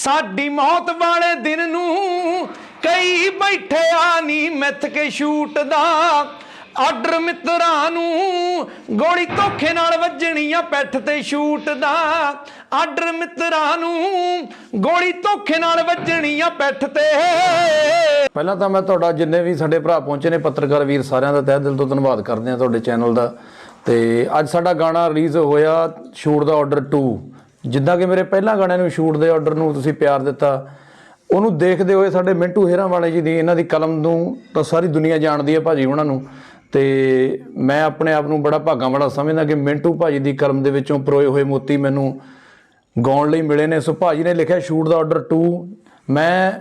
ਸਾਡੀ ਮੌਤ ਵਾਲੇ ਦਿਨ ਨੂੰ ਕਈ ਬੈਠੇ ਆ ਮਿੱਥ ਕੇ ਸ਼ੂਟ ਦਾ। ਆਰਡਰ ਮਿੱਤਰਾਂ ਨੂੰ ਗੋਲੀ ਧੋਖੇ ਨਾਲ ਵੱਜਣੀ ਆ ਪੈਠ ਤੇ ਸ਼ੂਟ ਦਾ। ਆਰਡਰ ਮਿੱਤਰਾਂ ਨੂੰ ਗੋਲੀ ਧੋਖੇ ਨਾਲ ਵੱਜਣੀ ਆ ਪੈਠ ਤੇ। ਪਹਿਲਾਂ ਤਾਂ ਮੈਂ ਤੁਹਾਡਾ ਜਿੰਨੇ ਵੀ ਸਾਡੇ ਭਰਾ ਪਹੁੰਚੇ ਨੇ ਪੱਤਰਕਾਰ ਵੀਰ, ਸਾਰਿਆਂ ਦਾ ਤਹਿ ਦਿਲ ਤੋਂ ਧੰਨਵਾਦ ਕਰਦੇ ਹਾਂ ਤੁਹਾਡੇ ਚੈਨਲ ਦਾ। ਤੇ ਅੱਜ ਸਾਡਾ ਗਾਣਾ ਰਿਲੀਜ਼ ਹੋਇਆ ਸ਼ੂਟ ਦਾ ਆਰਡਰ 2 ਜਿੱਦਾਂ ਕਿ ਮੇਰੇ ਪਹਿਲਾਂ ਗਾਣਿਆਂ ਨੂੰ ਸ਼ੂਟ ਦੇ ਆਰਡਰ ਨੂੰ ਤੁਸੀਂ ਪਿਆਰ ਦਿੱਤਾ, ਉਹਨੂੰ ਦੇਖਦੇ ਹੋਏ ਸਾਡੇ ਮਿੰਟੂ ਹੇਰਾਂ ਵਾਲੇ ਜੀ ਦੀ ਇਹਨਾਂ ਦੀ ਕਲਮ ਨੂੰ ਤਾਂ ਸਾਰੀ ਦੁਨੀਆ ਜਾਣਦੀ ਹੈ ਭਾਜੀ ਉਹਨਾਂ ਨੂੰ। ਤੇ ਮੈਂ ਆਪਣੇ ਆਪ ਨੂੰ ਬੜਾ ਭਾਗਾਂ ਵਾਲਾ ਸਮਝਦਾ ਕਿ ਮਿੰਟੂ ਭਾਜੀ ਦੀ ਕਲਮ ਦੇ ਵਿੱਚੋਂ ਪਰੋਏ ਹੋਏ ਮੋਤੀ ਮੈਨੂੰ ਗਾਉਣ ਲਈ ਮਿਲੇ ਨੇ। ਸੋ ਭਾਜੀ ਨੇ ਲਿਖਿਆ ਸ਼ੂਟ ਦਾ ਆਰਡਰ 2 ਮੈਂ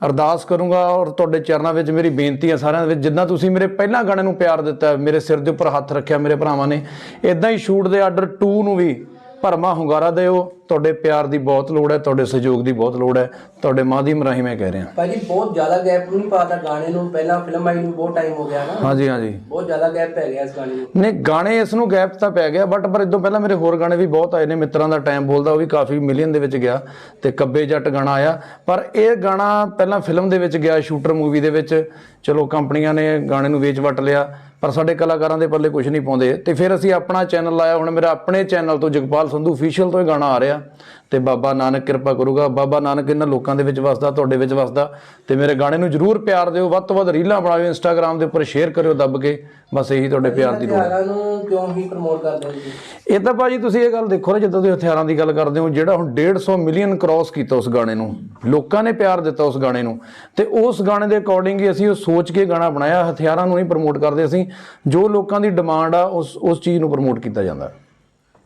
ਅਰਦਾਸ ਕਰੂੰਗਾ ਔਰ ਤੁਹਾਡੇ ਚਰਨਾਂ ਵਿੱਚ ਮੇਰੀ ਬੇਨਤੀ ਹੈ ਸਾਰਿਆਂ ਦੇ ਵਿੱਚ, ਜਿੱਦਾਂ ਤੁਸੀਂ ਮੇਰੇ ਪਹਿਲਾਂ ਗਾਣੇ ਨੂੰ ਪਿਆਰ ਦਿੱਤਾ, ਮੇਰੇ ਸਿਰ ਦੇ ਉੱਪਰ ਹੱਥ ਰੱਖਿਆ ਮੇਰੇ ਭਰਾਵਾਂ ਨੇ ਇਦਾਂ ਹੀ ਸ਼ੂਟ ਦੇ ਆਰਡਰ 2 ਨੂੰ ਵੀ ਭਰਮਾ ਹੁੰਗਾਰਾ ਦਿਓ। ਤੁਹਾਡੇ ਪਿਆਰ ਦੀ ਬਹੁਤ ਲੋੜ ਹੈ ਤੁਹਾਡੇ ਸਹਿਯੋਗ ਦੀ ਬਹੁਤ ਲੋੜ ਹੈ ਤੁਹਾਡੇ ਮਾਧਿਅਮ ਰਾਹੀਂ ਮੈਂ ਕਹਿ ਰਿਹਾ। ਭਾਜੀ ਬਹੁਤ ਜ਼ਿਆਦਾ ਗੈਪ ਨਹੀਂ ਪਾਤਾ ਗਾਣੇ ਨੂੰ। ਪਹਿਲਾਂ ਫਿਲਮ ਆਈ ਨੂੰ ਬਹੁਤ ਟਾਈਮ ਹੋ ਗਿਆ ਨਾ। ਹਾਂਜੀ ਹਾਂਜੀ। ਬਹੁਤ ਜ਼ਿਆਦਾ ਗੈਪ ਪੈ ਗਿਆ ਇਸ ਗਾਣੇ ਨੂੰ। ਨੇ ਗਾਣੇ ਇਸ ਨੂੰ ਗੈਪ ਤਾਂ ਪੈ ਗਿਆ ਬਟ ਪਰ ਇਦੋਂ ਪਹਿਲਾਂ ਮੇਰੇ ਹੋਰ ਗਾਣੇ ਵੀ ਬਹੁਤ ਆਏ ਨੇ ਮਿੱਤਰਾਂ ਦਾ ਟਾਈਮ ਬੋਲਦਾ ਉਹ ਵੀ ਕਾਫੀ ਮਿਲੀਅਨ ਦੇ ਵਿੱਚ ਗਿਆ ਤੇ ਕੱਬੇ ਜੱਟ ਗਾਣਾ ਆਇਆ। ਪਰ ਇਹ ਗਾਣਾ ਪਹਿਲਾਂ ਫਿਲਮ ਦੇ ਵਿੱਚ ਗਿਆ ਸ਼ੂਟਰ ਮੂਵੀ ਦੇ ਵਿੱਚ। ਚਲੋ ਕੰਪਨੀਆਂ ਨੇ ਗਾਣੇ ਨੂੰ ਵੇਚ ਵਟ ਲਿਆ ਪਰ ਸਾਡੇ ਕਲਾਕਾਰਾਂ ਦੇ ਪੱਲੇ ਕੁਝ ਨਹੀਂ ਪਾਉਂਦੇ। ਤੇ ਫਿਰ ਅਸੀਂ ਆਪਣਾ ਚੈਨਲ ਲਾਇਆ ਹੁਣ ਮੇਰਾ ਆਪਣੇ ਚੈਨਲ ਤੋਂ ਜਗਪਾਲ ਸੰਧੂ ਅਫੀਸ਼ੀਅਲ ਤੋਂ ਇਹ ਗਾਣਾ ਆ ਰਿਹਾ। ਤੇ ਬਾਬਾ ਨਾਨਕ ਕਿਰਪਾ ਕਰੂਗਾ। ਬਾਬਾ ਨਾਨਕ ਇਹਨਾਂ ਲੋਕਾਂ ਦੇ ਵਿੱਚ ਵਸਦਾ ਤੁਹਾਡੇ ਵਿੱਚ ਵਸਦਾ। ਤੇ ਮੇਰੇ ਗਾਣੇ ਨੂੰ ਜਰੂਰ ਪਿਆਰ ਦਿਓ। ਵੱਧ ਤੋਂ ਵੱਧ ਰੀਲਾਂ ਬਣਾਓ ਇੰਸਟਾਗ੍ਰam ਦੇ ਉੱਪਰ ਸ਼ੇਅਰ ਕਰਿਓ ਦੱਬ ਕੇ। ਬਸ ਇਹੀ ਤੁਹਾਡੇ ਪਿਆਰ ਦੀ ਲੋੜ ਹੈ ਹਥਿਆਰਾਂ ਨੂੰ ਕਿਉਂ ਹੀ ਪ੍ਰਮੋਟ ਕਰਦੇ ਹੋ ਜੀ? ਇਹ ਤਾਂ ਭਾਜੀ ਤੁਸੀਂ ਇਹ ਗੱਲ ਦੇਖੋ ਨਾ ਜਦੋਂ ਤੁਸੀਂ ਹਥਿਆਰਾਂ ਦੀ ਗੱਲ ਕਰਦੇ ਹੋ ਜਿਹੜਾ ਹੁਣ 150 ਮਿਲੀਅਨ ਕ੍ਰਾਸ ਕੀਤਾ ਉਸ ਗਾਣੇ ਨੂੰ ਲੋਕਾਂ ਨੇ ਪਿਆਰ ਦਿੱਤਾ ਉਸ ਗਾਣੇ ਨੂੰ। ਤੇ ਉਸ ਗਾਣੇ ਦੇ ਅਕੋਰਡਿੰਗ ਹੀ ਅਸੀਂ ਉਹ ਸੋਚ ਕੇ ਗਾਣਾ ਬਣਾਇਆ ਹਥਿਆਰਾਂ ਨੂੰ ਨਹੀਂ ਪ੍ਰਮੋਟ ਕਰਦੇ ਅਸੀਂ। ਜੋ ਲੋਕਾਂ ਦੀ ਡਿਮਾਂਡ ਆ ਉਸ ਉਸ ਚੀਜ਼ ਨੂੰ ਪ੍ਰਮੋਟ ਕੀਤਾ ਜਾਂਦਾ।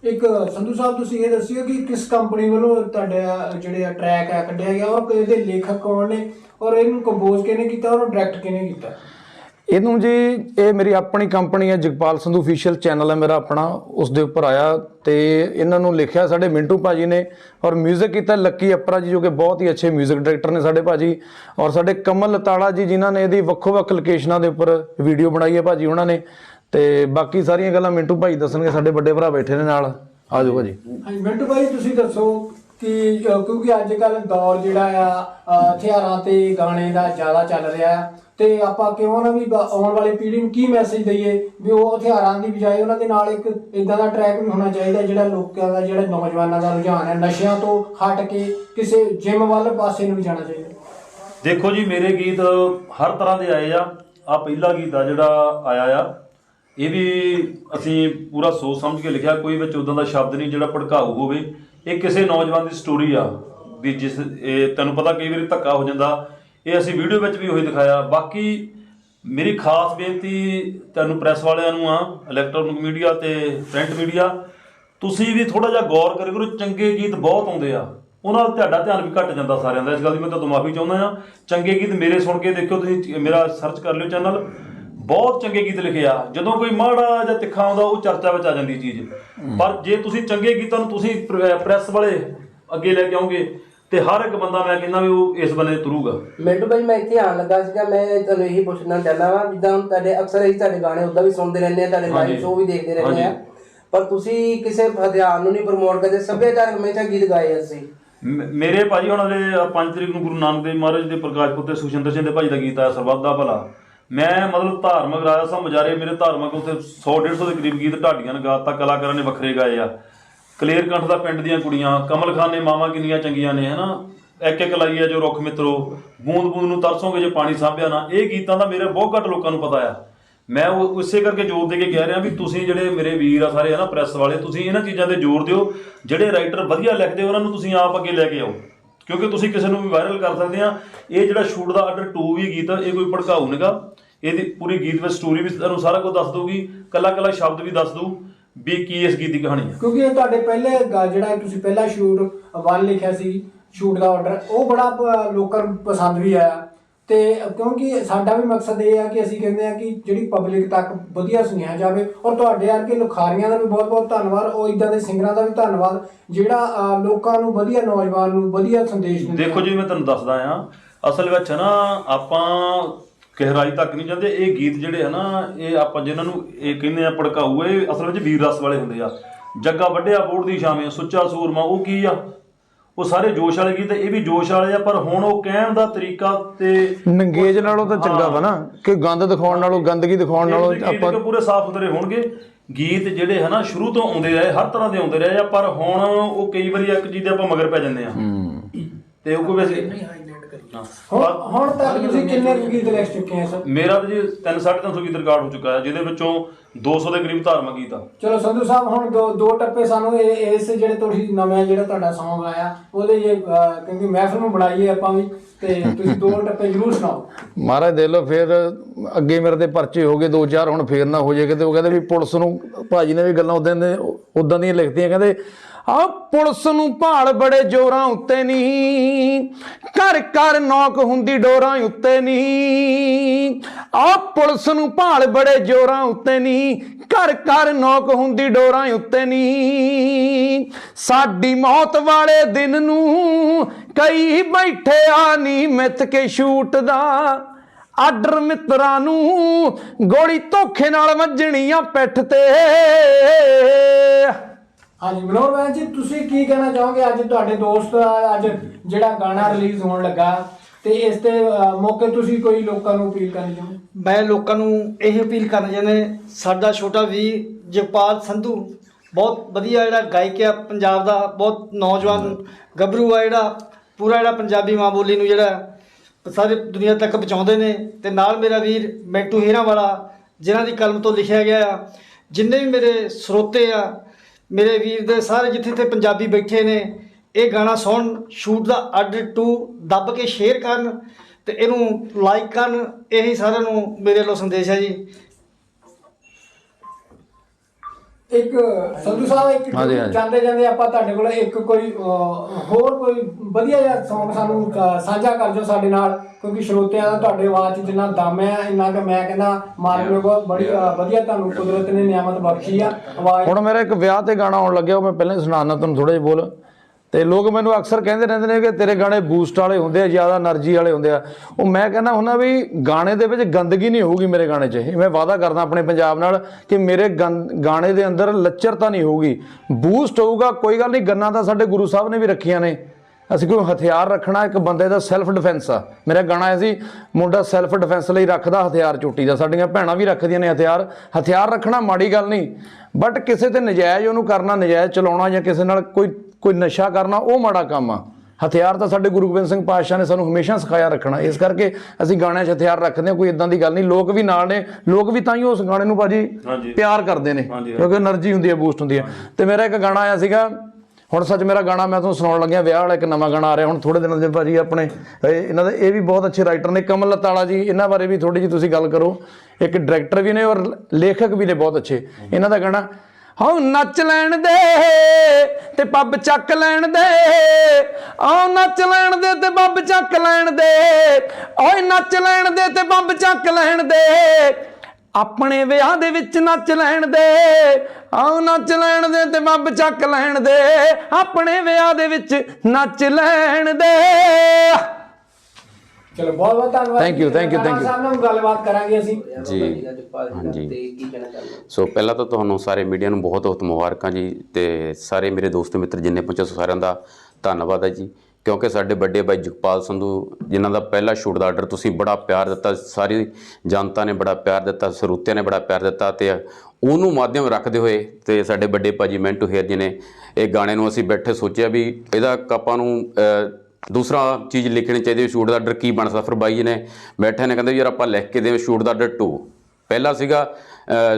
ਇੱਕ ਸੰਧੂ ਸਾਹਿਬ ਤੁਸੀਂ ਇਹ ਦੱਸਿਓ ਕਿ ਕਿਸ ਕੰਪਨੀ ਵੱਲੋਂ ਤੁਹਾਡਾ ਜਿਹੜੇ ਆ ਟਰੈਕ ਆ ਕੱਢਿਆ ਗਿਆ ਔਰ ਇਹਦੇ ਲੇਖਕ ਕੌਣ ਨੇ ਔਰ ਇਹਨੂੰ ਕੰਪੋਜ਼ ਕਿਹਨੇ ਕੀਤਾ ਔਰ ਡਾਇਰੈਕਟ ਕਿਹਨੇ ਕੀਤਾ ਇਹਨੂੰ ਜੀ ਇਹ ਮੇਰੀ ਆਪਣੀ ਕੰਪਨੀ ਹੈ ਜਗਪਾਲ ਸੰਧੂ ਅਫੀਸ਼ੀਅਲ ਚੈਨਲ ਹੈ ਮੇਰਾ ਆਪਣਾ ਉਸ ਦੇ ਉੱਪਰ ਆਇਆ ਤੇ ਇਹਨਾਂ ਨੂੰ ਲਿਖਿਆ ਸਾਡੇ ਮਿੰਟੂ ਭਾਜੀ ਨੇ ਔਰ 뮤직 ਕੀਤਾ ਲੱਕੀ ਅਪਰਾ ਜੀ ਜੋ ਕਿ ਬਹੁਤ ਹੀ ਅੱਛੇ 뮤직 ਡਾਇਰੈਕਟਰ ਨੇ ਸਾਡੇ ਭਾਜੀ ਔਰ ਸਾਡੇ ਕਮਲ ਲਤਾੜਾ ਜੀ ਜਿਨ੍ਹਾਂ ਨੇ ਇਹਦੀ ਵੱਖੋ ਵੱਖ ਲੋਕੇਸ਼ਨਾਂ ਦੇ ਉੱਪਰ ਵੀਡੀਓ ਬਣਾਈ ਹੈ ਭਾਜੀ ਉਹਨਾਂ ਨੇ ਤੇ ਬਾਕੀ ਸਾਰੀਆਂ ਗੱਲਾਂ ਮਿੰਟੂ ਭਾਈ ਦੱਸਣਗੇ ਸਾਡੇ ਵੱਡੇ ਭਰਾ ਬੈਠੇ ਨੇ ਨਾਲ। ਆ ਜਾਓ ਭਾਜੀ। ਹਾਂਜੀ ਮਿੰਟੂ ਭਾਈ ਤੁਸੀਂ ਦੱਸੋ ਕਿ ਅ, ਕਿਉਂਕਿ ਅੱਜ ਕੱਲ ਦੌਰ ਜਿਹੜਾ ਆ ਅ, ਹਥਿਆਰਾਂ ਤੇ ਗਾਣੇ ਦਾ ਜ਼ਿਆਦਾ ਚੱਲ ਰਿਹਾ ਹੈ ਤੇ ਆਪਾਂ ਕਿਉਂ ਨਾ ਵੀ ਬ- ਆਉਣ ਵਾਲੀ ਪੀੜ੍ਹੀ ਨੂੰ ਕੀ ਮੈਸੇਜ ਦਈਏ ਵੀ ਉਹ ਹਥਿਆਰਾਂ ਦੀ ਬਜਾਏ ਉਹਨਾਂ ਦੇ ਨਾਲ ਇੱਕ ਇਦਾਂ ਦਾ ਟਰੈਕ ਵੀ ਹੋਣਾ ਚਾਹੀਦਾ ਜਿਹੜਾ ਲੋਕਾਂ ਦਾ ਜਿਹੜਾ ਨੌਜਵਾਨਾਂ ਦਾ ਰੁਝਾਨ ਹੈ ਨਸ਼ਿਆਂ ਤੋਂ ਹਟ ਕੇ ਕਿਸੇ ਜਿਮ ਵੱਲ ਪਾਸੇ ਨੂੰ ਵੀ ਜਾਣਾ ਚਾਹੀਦਾ। ਦੇਖੋ ਜੀ ਮੇਰੇ ਗੀਤ ਹਰ ਤਰ੍ਹਾਂ ਦੇ ਆਏ ਆ। ਆ ਪਹਿਲਾ ਗੀਤ ਆ ਜਿਹੜਾ ਆਇਆ ਆ। ਇਹ ਵੀ ਅਸੀਂ ਪੂਰਾ ਸੋਚ ਸਮਝ ਕੇ ਲਿਖਿਆ, ਕੋਈ ਵਿੱਚ ਉਦਾਂ ਦਾ ਸ਼ਬਦ ਨਹੀਂ ਜਿਹੜਾ ਭੜਕਾਊ ਹੋਵੇ। ਇਹ ਕਿਸੇ ਨੌਜਵਾਨ ਦੀ ਸਟੋਰੀ ਆ, ਵੀ ਜਿਸ, ਇਹ ਤੈਨੂੰ ਪਤਾ ਕਈ ਵਾਰੀ ਧੱਕਾ ਹੋ ਜਾਂਦਾ। ਇਹ ਅਸੀਂ ਵੀਡੀਓ ਵਿੱਚ ਵੀ ਉਹੀ ਦਿਖਾਇਆ। ਬਾਕੀ ਮੇਰੀ ਖਾਸ ਬੇਨਤੀ ਤੁਹਾਨੂੰ ਪ੍ਰੈਸ ਵਾਲਿਆਂ ਨੂੰ ਆ ਇਲੈਕਟ੍ਰੋਨਿਕ ਮੀਡੀਆ ਤੇ ਪ੍ਰਿੰਟ ਮੀਡੀਆ ਤੁਸੀਂ ਵੀ ਥੋੜਾ ਜਿਹਾ ਗੌਰ ਕਰਿਆ ਕਰੋ ਚੰਗੇ ਗੀਤ ਬਹੁਤ ਆਉਂਦੇ ਆ। ਉਹਨਾਂ ਦਾ ਤੁਹਾਡਾ ਧਿਆਨ ਵੀ ਘਟ ਜਾਂਦਾ ਸਾਰਿਆਂ ਦਾ। ਇਸ ਗੱਲ ਦੀ ਮੈਂ ਤੁਹਾਨੂੰ ਮਾਫੀ ਚਾਹੁੰਦਾ ਆ ਚੰਗੇ ਗੀਤ ਮੇਰੇ ਸੁਣ ਕੇ ਦੇਖਿਓ, ਤੁਸੀਂ ਮੇਰਾ ਸਰਚ ਕਰ ਲਿਓ ਚੈਨਲ ਬਹੁਤ ਚੰਗੇ ਗੀਤ ਲਿਖੇ ਆ। ਜਦੋਂ ਕੋਈ ਮਾੜਾ ਜਾਂ ਤਿੱਖਾ ਆਉਂਦਾ ਉਹ ਚਰਚਾ ਵਿੱਚ ਆ ਜਾਂਦੀ ਚੀਜ਼। ਪਰ ਜੇ ਤੁਸੀਂ ਚੰਗੇ ਗੀਤਾਂ ਨੂੰ ਤੁਸੀਂ ਪ੍ਰੈਸ ਵਾਲੇ ਅੱਗੇ ਲੈ ਕੇ ਆਓਗੇ ਤੇ ਹਰ ਇੱਕ ਬੰਦਾ ਮੈਂ ਕਹਿੰਦਾ ਵੀ ਉਹ ਇਸ ਬੰਨੇ ਤੁਰੂਗਾ। ਮਿੰਟੂ ਭਾਈ ਮੈਂ ਇੱਥੇ ਆਣ ਲੱਗਾ ਸੀਗਾ। ਮੈਂ ਤੁਹਾਨੂੰ ਇਹੀ ਪੁੱਛਣਾ ਚਾਹੁੰਦਾ ਵਾਂ ਜਿੱਦਾਂ ਹੁਣ ਤੁਹਾਡੇ ਅਕਸਰ ਅਸੀਂ ਤੁਹਾਡੇ ਗਾਣੇ ਉਦਾਂ ਵੀ ਸੁਣਦੇ ਰਹਿੰਦੇ ਆ ਤੁਹਾਡੇ ਲਾਈਵ ਸ਼ੋਅ ਵੀ ਦੇਖਦੇ ਰਹਿੰਦੇ ਆ ਪਰ ਤੁਸੀਂ ਕਿਸੇ ਹਥਿਆਰ ਨੂੰ ਨਹੀਂ ਪ੍ਰਮੋਟ ਕਰਦੇ। ਸੱਭਿਆਚਾਰਕ ਹਮੇਸ਼ਾ ਗੀਤ ਗਾਏ ਅਸੀਂ ਮੇਰੇ ਭਾਜੀ ਹੁਣ ਦੇ 5 ਤਰੀਕ ਨੂੰ ਗੁਰੂ ਨਾਨਕ ਦੇਵ ਮਹਾਰਾਜ ਦੇ ਪ੍ਰਕਾਸ਼ ਪੁੱਤੇ ਸੁਖਚੰਦਰ ਸਿੰਘ ਦੇ ਭਾਜੀ ਦਾ ਗੀਤ ਆਇਆ ਸਰਬੱਤ ਦਾ ਭਲਾ। ਮੈਂ ਮਤਲਬ ਧਾਰਮਿਕ ਰਾਜਾ ਸਾਹਿਬ ਮਜਾਰੇ, ਮੇਰੇ ਧਾਰਮਿਕ ਉੱਥੇ 100 150 ਦੇ ਕਰੀਬ ਗੀਤ ਢਾਡੀਆਂ ਨੇ ਗਾਤਾ, ਕਲਾਕਾਰਾਂ ਨੇ ਵੱਖਰੇ ਗਾਏ ਆ। ਕਲੇਰ ਕੰਠ ਦਾ ਪਿੰਡ ਦੀਆਂ ਕੁੜੀਆਂ, ਕਮਲ ਖਾਨ ਨੇ ਮਾਵਾਂ ਕਿੰਨੀਆਂ ਚੰਗੀਆਂ ਨੇ, ਹਨਾ? ਇੱਕ ਇੱਕ ਲਾਈ ਆ ਜੋ ਰੁੱਖ ਮਿੱਤਰੋ। ਬੂੰਦ ਬੂੰਦ ਨੂੰ ਤਰਸੋਗੇ ਜੇ ਪਾਣੀ ਸਾਂਭਿਆ ਨਾ, ਇਹ ਗੀਤਾਂ ਦਾ ਮੇਰੇ ਬਹੁਤ ਘੱਟ ਲੋਕਾਂ ਨੂੰ ਪਤਾ ਆ। ਮੈਂ ਉਹ ਉਸੇ ਕਰਕੇ ਜ਼ੋਰ ਦੇ ਕੇ ਕਹਿ ਰਿਹਾ ਵੀ ਤੁਸੀਂ ਜਿਹੜੇ ਮੇਰੇ ਵੀਰ ਆ ਸਾਰੇ, ਹਨਾ, ਪ੍ਰੈਸ ਵਾਲੇ, ਤੁਸੀਂ ਇਹਨਾਂ ਚੀਜ਼ਾਂ ਤੇ ਜ਼ੋਰ ਦਿਓ। ਜਿਹੜੇ ਰਾਈਟਰ ਵਧੀਆ ਲਿਖਦੇ, ਉਹਨਾਂ ਨੂੰ ਤੁਸੀਂ ਆਪ ਅੱਗੇ ਲੈ ਕੇ ਆਓ। ਕਿਉਂਕਿ ਤੁਸੀਂ ਕਿਸੇ ਨੂੰ ਵੀ ਵਾਇਰਲ ਕਰ ਸਕਦੇ ਆ। ਇਹ ਜਿਹੜਾ ਸ਼ੂਟ ਦਾ ਆਰਡਰ 2 ਵੀ ਗੀਤ ਇਹ ਕੋਈ ਭੜਕਾਊ ਨਹੀਂਗਾ ਇਹਦੀ ਪੂਰੀ ਗੀਤ ਵਿੱਚ ਸਟੋਰੀ ਵੀ ਤੁਹਾਨੂੰ ਸਾਰਾ ਕੁਝ ਦੱਸ ਦਊਗੀ। ਕੱਲਾ ਕੱਲਾ ਸ਼ਬਦ ਵੀ ਦੱਸ ਦਊ ਵੀ ਕੀ ਇਸ ਗੀਤ ਦੀ ਕਹਾਣੀ ਹੈ ਕਿਉਂਕਿ ਇਹ ਤੁਹਾਡੇ ਪਹਿਲੇ ਜਿਹੜਾ ਤੁਸੀਂ ਪਹਿਲਾ ਸ਼ੂਟ ਵਨ ਲਿਖਿਆ ਸੀ ਸ਼ੂਟ ਦਾ ਆਰਡਰ ਉਹ ਬੜਾ ਲੋਕਾਂ ਨੂੰ ਪਸੰਦ ਵੀ ਆਇਆ। ਤੇ ਕਿਉਂਕਿ ਸਾਡਾ ਵੀ ਮਕਸਦ ਇਹ ਆ ਕਿ ਅਸੀਂ ਕਹਿੰਦੇ ਆ ਕਿ ਜਿਹੜੀ ਪਬਲਿਕ ਤੱਕ ਵਧੀਆ ਸੁਣਿਆ ਜਾਵੇ ਔਰ ਤੁਹਾਡੇ ਵਰਗੇ ਲੁਖਾਰੀਆਂ ਦਾ ਵੀ ਬਹੁਤ-ਬਹੁਤ ਧੰਨਵਾਦ, ਉਹ ਇਦਾਂ ਦੇ ਸਿੰਗਰਾਂ ਦਾ ਵੀ ਧੰਨਵਾਦ, ਜਿਹੜਾ ਲੋਕਾਂ ਨੂੰ ਵਧੀਆ ਨੌਜਵਾਨ ਨੂੰ ਵਧੀਆ ਸੰਦੇਸ਼ ਦਿੰਦੇ ਦੇਖੋ ਜੀ, ਮੈਂ ਤੁਹਾਨੂੰ ਦੱਸਦਾ ਆ ਅਸਲ ਵਿੱਚ ਨਾ ਆਪਾਂ ਗਹਿਰਾਈ ਤੱਕ ਨਹੀਂ ਜਾਂਦੇ, ਇਹ ਗੀਤ ਜਿਹੜੇ ਆ ਨਾ, ਇਹ ਆਪਾਂ ਜਿਹਨਾਂ ਨੂੰ ਇਹ ਕਹਿੰਦੇ ਆ ਭੜਕਾਊ, ਇਹ ਅਸਲ ਵਿੱਚ ਵੀਰ ਰਸ ਵਾਲੇ ਹੁੰਦੇ ਆ। ਜੱਗਾ ਵੱਡਿਆ ਬੋੜ ਦੀ ਛਾਵੇਂ, ਸੁੱਚਾ ਸੂਰਮਾ, ਉਹ ਕੀ ਆ? ਉਹ ਸਾਰੇ ਜੋਸ਼ ਵਾਲੇ ਗੀਤ ਇਹ ਵੀ ਜੋਸ਼ ਵਾਲੇ ਆ ਪਰ ਹੁਣ ਉਹ ਕਹਿਣ ਦਾ ਤਰੀਕਾ ਤੇ ਨੰਗੇਜ ਨਾਲੋਂ ਤਾਂ ਚੰਗਾ ਵਾ ਨਾ ਕਿ ਗੰਦ ਦਿਖਾਉਣ ਨਾਲੋਂ ਗੰਦਗੀ ਦਿਖਾਉਣ ਨਾਲੋਂ ਆਪਾਂ ਪੂਰੇ ਸਾਫ਼ ਸੁਥਰੇ ਹੋਣਗੇ। ਗੀਤ ਜਿਹੜੇ ਹਨਾ ਸ਼ੁਰੂ ਤੋਂ ਆਉਂਦੇ ਰਹੇ ਹਰ ਤਰ੍ਹਾਂ ਦੇ ਆਉਂਦੇ ਰਹੇ ਆ ਪਰ ਹੁਣ ਉਹ ਕਈ ਵਾਰੀ ਇੱਕ ਚੀਜ਼ ਦੇ ਆਪਾਂ ਮਗਰ ਪੈ ਜਾਂਦੇ ਆ। ਤੇ ਉਹ ਕੋਈ ਵੈਸੇ ਹਾਂ। ਹੁਣ ਹੁਣ ਤੱਕ ਤੁਸੀਂ ਕਿੰਨੇ ਗੀਤ ਲਿਖ ਚੁੱਕੇ ਆ ਸਰ? ਮੇਰਾ ਤਾਂ ਜੀ 3 350 ਗੀਤ ਰਿਕਾਰਡ ਹੋ ਚੁੱਕਾ ਹੈ ਜਿਹਦੇ ਵਿੱਚੋਂ 200 ਦੇ ਕਰੀਬ ਧਾਰਮਿਕ ਗੀਤ ਆ। ਚਲੋ ਸੰਧੂ ਸਾਹਿਬ ਹੁਣ ਦੋ ਦੋ ਟੱਪੇ ਸਾਨੂੰ ਇਹ ਇਸ ਜਿਹੜੇ ਤੁਸੀਂ ਨਵਾਂ ਜਿਹੜਾ ਤੁਹਾਡਾ Song ਆਇਆ ਉਹਦੇ ਇਹ ਅਹ, ਕਿਉਂਕਿ ਮਹਿਫਲ ਨੂੰ ਬਣਾਈਏ ਆਪਾਂ ਵੀ ਤੇ ਤੁਸੀਂ ਦੋ ਟੱਪੇ ਜ਼ਰੂਰ ਸੁਣਾਓ। ਮਹਾਰਾਜ ਦੇ ਲੋ ਫਿਰ ਅੱਗੇ ਮੇਰੇ ਤੇ ਪਰਚੇ ਹੋ ਗਏ ਦੋ ਚਾਰ ਹੁਣ ਫੇਰ ਨਾ ਹੋ ਜਾਏ ਕਿਤੇ। ਉਹ ਕਹਿੰਦੇ ਵੀ ਪੁਲਿਸ ਨੂੰ ਭਾਜੀ ਨੇ ਵੀ ਗੱਲਾਂ ਉਦਾਂ ਦੇ ਉਦਾਂ ਦੀਆਂ ਲਿਖਤੀਆਂ ਕਹਿੰਦੇ ਆ ਪੁਲਿਸ ਨੂੰ ਭਾਲ ਬੜੇ ਜ਼ੋਰਾਂ ਉੱਤੇ ਨਹੀਂ ਘਰ ਘਰ ਨੌਕ ਹੁੰਦੀ ਡੋਰਾਂ ਉੱਤੇ ਨਹੀਂ ਆ, ਪੁਲਿਸ ਨੂੰ ਭਾਲ ਬੜੇ ਜ਼ੋਰਾਂ ਉੱਤੇ ਨਹੀਂ ਘਰ ਘਰ ਨੌਕ ਹੁੰਦੀ ਡੋਰਾਂ ਉੱਤੇ ਨਹੀਂ ਸਾਡੀ ਮੌਤ ਵਾਲੇ ਦਿਨ ਨੂੰ ਕਈ ਬੈਠੇ ਆ ਨਹੀਂ ਮਿੱਥ ਕੇ ਸ਼ੂਟ ਦਾ। ਆਡਰ ਮਿੱਤਰਾਂ ਨੂੰ ਗੋਲੀ ਧੋਖੇ ਨਾਲ ਵੱਜਣੀ ਆ ਪਿੱਠ ਤੇ। ਹਾਂਜੀ ਮਨੋਹਰ ਭੈਣ ਜੀ ਤੁਸੀਂ ਕੀ ਕਹਿਣਾ ਚਾਹੋਗੇ? ਅੱਜ ਤੁਹਾਡੇ ਦੋਸਤ ਅੱਜ ਜਿਹੜਾ ਗਾਣਾ ਰਿਲੀਜ਼ ਹੋਣ ਲੱਗਾ ਤੇ ਇਸ ਤੇ ਮੌਕੇ ਤੁਸੀਂ ਕੋਈ ਲੋਕਾਂ ਨੂੰ ਅਪੀਲ ਕਰਨੀ ਚਾਹੁੰਦੇ ਮੈਂ ਲੋਕਾਂ ਨੂੰ ਇਹ ਅਪੀਲ ਕਰਨਾ ਚਾਹੁੰਦਾ ਸਾਡਾ ਛੋਟਾ ਵੀਰ ਜਗਪਾਲ ਸੰਧੂ ਬਹੁਤ ਵਧੀਆ ਜਿਹੜਾ ਗਾਇਕ ਆ ਪੰਜਾਬ ਦਾ ਬਹੁਤ ਨੌਜਵਾਨ ਗੱਭਰੂ ਆ ਜਿਹੜਾ ਪੂਰਾ ਜਿਹੜਾ ਪੰਜਾਬੀ ਮਾਂ ਬੋਲੀ ਨੂੰ ਜਿਹੜਾ ਸਾਰੇ ਦੁਨੀਆ ਤੱਕ ਪਹੁੰਚਾਉਂਦੇ ਨੇ ਤੇ ਨਾਲ ਮੇਰਾ ਵੀਰ ਮੈਂਟੂ ਹੀਰਾ ਵਾਲਾ ਜਿਨ੍ਹਾਂ ਦੀ ਕਲਮ ਤੋਂ ਲਿਖਿਆ ਗਿਆ ਆ ਜਿੰਨੇ ਵੀ ਮੇਰੇ ਸਰੋਤੇ ਆ ਮੇਰੇ ਵੀਰ ਦੇ ਸਾਰੇ ਜਿੱਥੇ ਜਿੱਥੇ ਪੰਜਾਬੀ ਬੈਠੇ ਨੇ, ਇਹ ਗਾਣਾ ਸੁਣ ਸ਼ੂਟ ਦਾ ਆਰਡਰ ਟੂ ਦੱਬ ਕੇ ਸ਼ੇਅਰ ਕਰਨ ਤੇ ਇਹਨੂੰ ਲਾਈਕ ਕਰਨ, ਇਹੀ ਸਾਰਿਆਂ ਨੂੰ ਮੇਰੇ ਵੱਲੋਂ ਸੰਦੇਸ਼ ਹੈ ਜੀ। ਇੱਕ ਸੰਧੂ ਸਾਹਿਬ ਇੱਕ ਹਾਂਜੀ। ਜਾਂਦੇ ਜਾਂਦੇ ਆਪਾਂ ਤੁਹਾਡੇ ਕੋਲ ਇੱਕ ਕੋਈ ਅਹ, ਹੋਰ ਕੋਈ ਵਧੀਆ ਜਿਹਾ Song ਸਾਨੂੰ ਅਹ, ਸਾਂਝਾ ਕਰ ਦਿਓ ਸਾਡੇ ਨਾਲ ਕਿਉਂਕਿ ਸਰੋਤਿਆਂ ਦਾ ਤੁਹਾਡੇ ਆਵਾਜ਼ 'ਚ ਜਿੰਨਾ ਦਮ ਹੈ ਇੰਨਾ ਕਿ ਮੈਂ ਕਹਿੰਦਾ ਮਾਲਕ ਨੇ ਬਹੁਤ ਬੜੀ ਅਹ, ਵਧੀਆ ਤੁਹਾਨੂੰ ਕੁਦਰਤ ਨੇ ਨਿਆਮਤ ਬਖਸ਼ੀ ਆ ਆਵਾਜ਼ ਹੁਣ ਮੇਰਾ ਇੱਕ ਵਿਆਹ ਤੇ ਗਾਣਾ ਆਉਣ ਲੱਗਿਆ ਉਹ ਮੈਂ ਪਹਿਲਾਂ ਹੀ ਸੁਣਾਉਣਾ ਤੁਹਾਨੂੰ ਥੋੜੇ ਜਿਹਾ ਬੋਲ। ਤੇ ਲੋਕ ਮੈਨੂੰ ਅਕਸਰ ਕਹਿੰਦੇ ਰਹਿੰਦੇ ਨੇ ਕਿ ਤੇਰੇ ਗਾਣੇ ਬੂਸਟ ਵਾਲੇ ਹੁੰਦੇ ਆ, ਜ਼ਿਆਦਾ એનર્ਜੀ ਵਾਲੇ ਹੁੰਦੇ ਆ। ਉਹ ਮੈਂ ਕਹਿੰਦਾ ਹੁੰਦਾ ਵੀ ਗਾਣੇ ਦੇ ਵਿੱਚ ਗੰਦਗੀ ਨਹੀਂ ਹੋਊਗੀ ਮੇਰੇ ਗਾਣੇ 'ਚ। ਇਹ ਮੈਂ ਵਾਅਦਾ ਕਰਦਾ ਆਪਣੇ ਪੰਜਾਬ ਨਾਲ ਕਿ ਮੇਰੇ ਗਾਣੇ ਦੇ ਅੰਦਰ ਲੱਚਰਤਾ ਨਹੀਂ ਹੋਊਗੀ। ਬੂਸਟ ਹੋਊਗਾ, ਕੋਈ ਗੱਲ ਨਹੀਂ, ਗੰਨਾ ਤਾਂ ਸਾਡੇ ਗੁਰੂ ਸਾਹਿਬ ਨੇ ਵੀ ਰੱਖੀਆਂ ਨੇ। ਅਸੀਂ ਕੋਈ ਹਥਿਆਰ ਰੱਖਣਾ, ਇੱਕ ਬੰਦੇ ਦਾ ਸੈਲਫ ਡਿਫੈਂਸ ਆ। ਮੇਰਾ ਗਾਣਾ ਹੈ ਸੀ, ਮੁੰਡਾ ਸੈਲਫ ਡਿਫੈਂਸ ਲਈ ਰੱਖਦਾ ਹਥਿਆਰ ਚੋਟੀ ਦਾ। ਸਾਡੀਆਂ ਭੈਣਾਂ ਵੀ ਰੱਖਦੀਆਂ ਨੇ ਹਥਿਆਰ। ਹਥਿਆਰ ਰੱਖਣਾ ਮਾੜੀ ਗੱਲ ਨਹੀਂ ਬਟ ਕਿਸੇ ਤੇ ਨਜਾਇਜ਼ ਉਹਨੂੰ ਕਰਨਾ, ਨਜਾਇਜ਼ ਚਲਾਉਣਾ ਜਾਂ ਕਿਸੇ ਨਾਲ ਕੋਈ ਕੋਈ ਨਸ਼ਾ ਕਰਨਾ ਉਹ ਮਾੜਾ ਕੰਮ ਆ। ਹਥਿਆਰ ਤਾਂ ਸਾਡੇ ਗੁਰੂ ਗੋਬਿੰਦ ਸਿੰਘ ਪਾਤਸ਼ਾਹ ਨੇ ਸਾਨੂੰ ਹਮੇਸ਼ਾ ਸਿਖਾਇਆ ਰੱਖਣਾ। ਇਸ ਕਰਕੇ ਅਸੀਂ ਗਾਣਿਆਂ 'ਚ ਹਥਿਆਰ ਰੱਖਦੇ ਹਾਂ ਕੋਈ ਇਦਾਂ ਦੀ ਗੱਲ ਨਹੀਂ। ਲੋਕ ਵੀ ਨਾਲ ਨੇ ਲੋਕ ਵੀ ਤਾਂ ਹੀ ਉਸ ਗਾਣੇ ਨੂੰ ਭਾਜੀ ਪਿਆਰ ਕਰਦੇ ਨੇ ਕਿਉਂਕਿ એનર્ਜੀ ਹੁੰਦੀ ਹੈ ਬੂਸਟ ਹੁੰਦੀ ਹੈ। ਤੇ ਮੇਰਾ ਇੱਕ ਗਾਣਾ ਆਇਆ ਸੀਗਾ ਹੁਣ ਸੱਚ ਮੇਰਾ ਗਾਣਾ ਮੈਂ ਤੁਹਾਨੂੰ ਸੁਣਾਉਣ ਲੱਗਿਆ ਵਿਆਹ ਵਾਲਾ ਇੱਕ ਨਵਾਂ ਗਾਣਾ ਆ ਰਿਹਾ। ਹੁਣ ਥੋੜੇ ਦਿਨਾਂ ਦੇ ਭਾਜੀ ਆਪਣੇ ਇਹਨਾਂ ਦੇ ਇਹ ਵੀ ਬਹੁਤ ਅੱਛੇ ਰਾਈਟਰ ਨੇ। ਕਮਲ ਲਤਾਲਾ ਜੀ ਇਹਨਾਂ ਬਾਰੇ ਵੀ ਥੋੜੀ ਜੀ ਤੁਸੀਂ ਗੱਲ ਕਰੋ। ਇੱਕ ਡਾਇਰੈਕਟਰ ਵੀ ਨੇ ਔਰ ਲੇਖਕ ਵੀ ਨੇ ਬਹੁਤ ਅੱਛੇ। ਇਹਨਾਂ ਦਾ ਗਾਣਾ ਹਾਂ, ਨੱਚ ਲੈਣ ਦੇ ਤੇ ਪੱਬ ਚੱਕ ਲੈਣ ਦੇ। ਆ ਨੱਚ ਲੈਣ ਦੇ ਤੇ ਪੱਬ ਚੱਕ ਲੈਣ ਦੇ। ਓਏ, ਨੱਚ ਲੈਣ ਦੇ ਤੇ ਪੱਬ ਚੱਕ ਲੈਣ ਦੇ। ਆਪਣੇ ਵਿਆਹ ਦੇ ਵਿੱਚ ਨੱਚ ਲੈਣ ਦੇ। ਆਉ ਨੱਚ ਲੈਣ ਦੇ ਤੇ ਬੱਬ ਚੱਕ ਲੈਣ ਦੇ। ਆਪਣੇ ਵਿਆਹ ਦੇ ਵਿੱਚ ਨੱਚ ਲੈਣ ਦੇ। ਚਲੋ ਬਹੁਤ ਬਹੁਤ ਧੰਨਵਾਦ Thank you, thank you, thank you. ਸਾਹਿਬ ਨਾਲ ਗੱਲਬਾਤ ਕਰਾਂਗੇ ਅਸੀਂ ਜੀ ਹਾਂਜੀ। ਸੋ ਪਹਿਲਾਂ ਤਾਂ ਤੁਹਾਨੂੰ ਸਾਰੇ ਮੀਡੀਆ ਨੂੰ ਬਹੁਤ ਬਹੁਤ ਮੁਬਾਰਕਾਂ ਜੀ ਤੇ ਸਾਰੇ ਮੇਰੇ ਦੋਸਤ ਮਿੱਤਰ ਜਿੰਨੇ ਪਹੁੰਚੇ ਸੋ ਸਾਰਿਆਂ ਦਾ ਧੰਨਵਾਦ ਹੈ ਜੀ ਕਿਉਂਕਿ ਸਾਡੇ ਵੱਡੇ ਭਾਈ ਜਗਪਾਲ ਸੰਧੂ ਜਿਨ੍ਹਾਂ ਦਾ ਪਹਿਲਾ ਸ਼ੂਟ ਦਾ ਆਰਡਰ ਤੁਸੀਂ ਬੜਾ ਪਿਆਰ ਦਿੱਤਾ ਸਾਰੀ ਜਨਤਾ ਨੇ ਬੜਾ ਪਿਆਰ ਦਿੱਤਾ ਸਰੋਤਿਆਂ ਨੇ ਬੜਾ ਪਿਆਰ ਦਿੱਤਾ ਤੇ ਉਹਨੂੰ ਮਾਧਿਅਮ ਰੱਖਦੇ ਹੋਏ ਤੇ ਸਾਡੇ ਵੱਡੇ ਭਾਜੀ ਮੈਂਟੂ ਹੇਰ ਜੀ ਨੇ ਇਹ ਗਾਣੇ ਨੂੰ ਅਸੀਂ ਬੈਠੇ ਸੋਚਿਆ ਵੀ ਇਹਦਾ ਆਪਾਂ ਨੂੰ ਦੂਸਰਾ ਚੀਜ਼ ਲਿਖਣੀ ਚਾਹੀਦੀ ਹੈ, ਸ਼ੂਟ ਦਾ ਆਰਡਰ ਕੀ ਬਣ ਸਕਦਾ? ਫਿਰ ਬਾਈ ਜੀ ਨੇ ਬੈਠੇ ਨੇ, ਕਹਿੰਦੇ ਵੀ ਯਾਰ ਆਪਾਂ ਲਿਖ ਕੇ ਦੇਵੇਂ ਛੂਟ ਦਾ ਆਰਡਰ 2 ਪਹਿਲਾਂ ਸੀਗਾ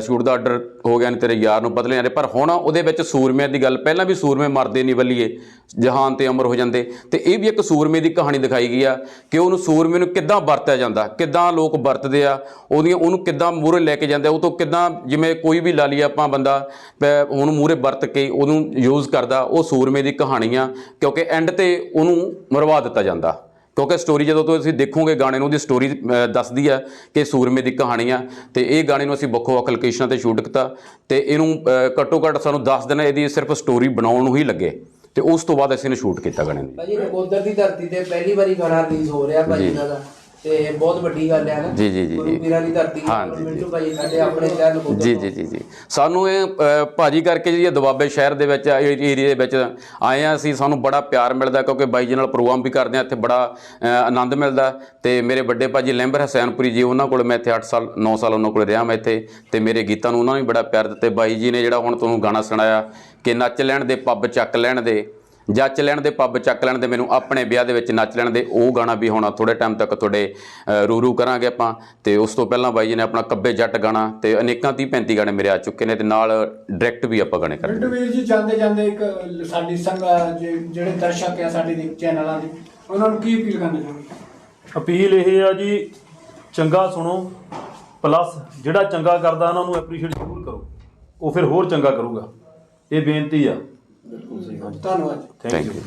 ਸ਼ੂਟ ਦਾ ਆਰਡਰ ਹੋ ਗਿਆ ਨੇ ਤੇਰੇ ਯਾਰ ਨੂੰ ਬਦਲੇ ਜਾਂਦੇ ਪਰ ਹੁਣ ਉਹਦੇ ਵਿੱਚ ਸੂਰਮਿਆਂ ਦੀ ਗੱਲ, ਪਹਿਲਾਂ ਵੀ ਸੂਰਮੇ ਮਰਦੇ ਨਹੀਂ ਬੱਲੀਏ ਜਹਾਨ ਤੇ ਅਮਰ ਹੋ ਜਾਂਦੇ। ਤੇ ਇਹ ਵੀ ਇੱਕ ਸੂਰਮੇ ਦੀ ਕਹਾਣੀ ਦਿਖਾਈ ਗਈ ਆ ਕਿ ਉਹਨੂੰ ਸੂਰਮੇ ਨੂੰ ਕਿੱਦਾਂ ਵਰਤਿਆ ਜਾਂਦਾ, ਕਿੱਦਾਂ ਲੋਕ ਵਰਤਦੇ ਆ, ਉਹਦੀਆਂ, ਉਹਨੂੰ ਕਿੱਦਾਂ ਮੂਹਰੇ ਲੈ ਕੇ ਜਾਂਦੇ ਆ, ਉਹ ਤੋਂ ਕਿੱਦਾਂ ਜਿਵੇਂ ਕੋਈ ਵੀ ਲਾ ਲਈਏ ਆਪਾਂ ਬੰਦਾ, ਪੈ- ਉਹਨੂੰ ਮੂਹਰੇ ਵਰਤ ਕੇ ਉਹਨੂੰ ਯੂਜ਼ ਕਰਦਾ, ਉਹ ਸੂਰਮੇ ਦੀ ਕਹਾਣੀ ਆ, ਕਿਉਂਕਿ ਐਂਡ ਤੇ ਉਹਨੂੰ ਮਰਵਾ ਦਿੱਤਾ ਜਾਂਦਾ। ਕਿਉਂਕਿ ਸਟੋਰੀ ਜਦੋਂ ਤੁਸੀਂ ਦੇਖੋਗੇ ਗਾਣੇ ਨੂੰ ਉਹਦੀ ਸਟੋਰੀ ਦੱਸਦੀ ਆ ਕਿ ਸੂਰਮੇ ਦੀ ਕਹਾਣੀ ਆ। ਤੇ ਇਹ ਗਾਣੇ ਨੂੰ ਅਸੀਂ ਵੱਖੋ ਵੱਖ ਲੋਕੇਸ਼ਨਾਂ ਤੇ ਸ਼ੂਟ ਕੀਤਾ ਤੇ ਇਹਨੂੰ ਘੱਟੋ ਘੱਟ ਸਾਨੂੰ 10 ਦਿਨ ਇਹਦੀ ਸਿਰਫ ਸਟੋਰੀ ਬਣਾਉਣ ਨੂੰ ਹੀ ਲੱਗੇ। ਤੇ ਉਸ ਤੋਂ ਬਾਅਦ ਅਸੀਂ ਇਹਨੂੰ ਸ਼ੂਟ ਕੀਤਾ ਗਾਣੇ ਨੂੰ। ਭਾਜੀ ਨਕੋਦਰ ਦੀ ਧਰਤੀ ਤੇ ਪਹਿਲੀ ਵਾਰੀ ਗਾਣਾ ਰਿਲੀਜ਼ ਹੋ ਰਿਹਾ ਭਾਜੀ ਦਾ। ਤੇ ਬਹੁਤ ਵੱਡੀ ਗੱਲ ਹੈ ਨਾ। ਜੀ, ਜੀ, ਜੀ, ਗੁਰੂ ਜੀ। ਪੀਰਾਂ ਦੀ ਧਰਤੀ ਹਾਂ, ਜੀ, ਜੀ। ਮਿੰਟੂ ਭਾਈ ਸਾਡੇ ਆਪਣੇ ਸ਼ਹਿਰ ਨੂੰ ਜੀ ਜੀ ਜੀ ਜੀ। ਸਾਨੂੰ ਇਹ ਭਾਜੀ ਕਰਕੇ ਜੀ ਇਹ ਦੁਆਬੇ ਸ਼ਹਿਰ ਦੇ ਵਿੱਚ ਏਰੀਆ ਦੇ ਵਿੱਚ ਆਏ ਆ ਅਸੀਂ ਸਾਨੂੰ ਬੜਾ ਪਿਆਰ ਮਿਲਦਾ ਕਿਉਂਕਿ ਬਾਈ ਜੀ ਨਾਲ ਪ੍ਰੋਗਰਾਮ ਵੀ ਕਰਦੇ ਆ ਇੱਥੇ ਬੜਾ ਆਨੰਦ ਮਿਲਦਾ। ਤੇ ਮੇਰੇ ਵੱਡੇ ਭਾਜੀ ਲੈਂਬਰ ਹਸੈਨਪੁਰੀ ਜੀ ਉਹਨਾਂ ਕੋਲ ਮੈਂ ਇੱਥੇ 8 ਸਾਲ 9 ਸਾਲ ਉਹਨਾਂ ਕੋਲ ਰਿਹਾ ਮੈਂ ਇੱਥੇ। ਤੇ ਮੇਰੇ ਗੀਤਾਂ ਨੂੰ ਉਹਨਾਂ ਨੇ ਵੀ ਬੜਾ ਪਿਆਰ ਦਿੱਤੇ। ਬਾਈ ਜੀ ਨੇ ਜਿਹੜਾ ਹੁਣ ਤੁਹਾਨੂੰ ਗਾਣਾ ਸੁਣਾਇਆ ਕਿ ਨੱਚ ਲੈਣ ਦੇ ਪੱਬ ਚੱਕ ਲੈਣ ਦੇ। ਜੱਚ ਲੈਣ ਦੇ ਪੱਬ ਚੱਕ ਲੈਣ ਦੇ ਮੈਨੂੰ ਆਪਣੇ ਵਿਆਹ ਦੇ ਵਿੱਚ ਨੱਚ ਲੈਣ ਦੇ ਉਹ ਗਾਣਾ ਵੀ ਹੁਣ ਥੋੜੇ ਟਾਈਮ ਤੱਕ ਤੁਹਾਡੇ ਅ, ਰੂਰੂ ਕਰਾਂਗੇ ਆਪਾਂ। ਤੇ ਉਸ ਤੋਂ ਪਹਿਲਾਂ ਬਾਈ ਜੀ ਨੇ ਆਪਣਾ ਕੱਬੇ ਜੱਟ ਗਾਣਾ ਤੇ ਅਨੇਕਾਂ 30 35 ਗਾਣੇ ਮੇਰੇ ਆ ਚੁੱਕੇ ਨੇ ਤੇ ਨਾਲ ਡਾਇਰੈਕਟ ਵੀ ਆਪਾਂ ਗਾਣੇ ਕਰਦੇ ਮਿੰਟੂ ਵੀਰ ਜੀ ਜਾਂਦੇ ਜਾਂਦੇ ਇੱਕ ਸਾਡੀ ਸੰਗ ਜਿਹੜੇ ਦਰਸ਼ਕ ਆ ਸਾਡੇ ਦੇ ਚੈਨਲਾਂ ਦੇ ਉਹਨਾਂ ਨੂੰ ਕੀ ਅਪੀਲ ਕਰਨਾ ਚਾਹੁੰਦੇ ਅਪੀਲ ਇਹ ਆ ਜੀ ਚੰਗਾ ਸੁਣੋ ਪਲੱਸ ਜਿਹੜਾ ਚੰਗਾ ਕਰਦਾ ਉਹਨਾਂ ਨੂੰ ਐਪਰੀਸ਼ੀਏਟ ਜ਼ਰੂਰ ਕਰੋ। ਉਹ ਫਿਰ ਹੋਰ ਚੰਗਾ ਕਰੂਗਾ। ਇਹ ਬੇਨਤੀ ਆ। ਧੰਨਵਾਦ ਥੈਂਕ ਯੂ